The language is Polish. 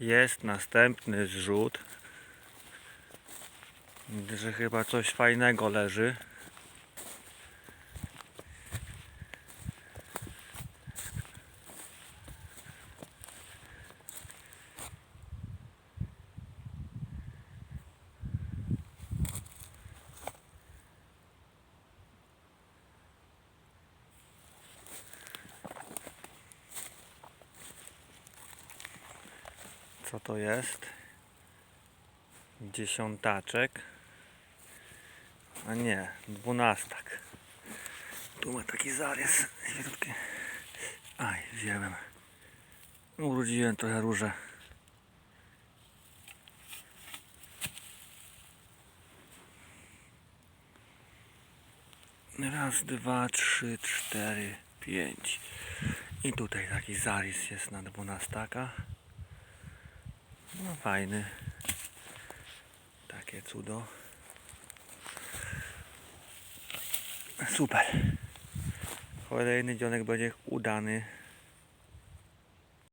Jest następny zrzut. Że chyba coś fajnego leży. Co to jest? Dziesiątaczek. A nie, dwunastak. Tu ma taki zarys świetutki. Aj, wziąłem. Urodziłem trochę róże. Raz, dwa, trzy, cztery, pięć. I tutaj taki zarys jest na dwunastaka. No fajny. Takie cudo. Super. Kolejny dzionek będzie udany.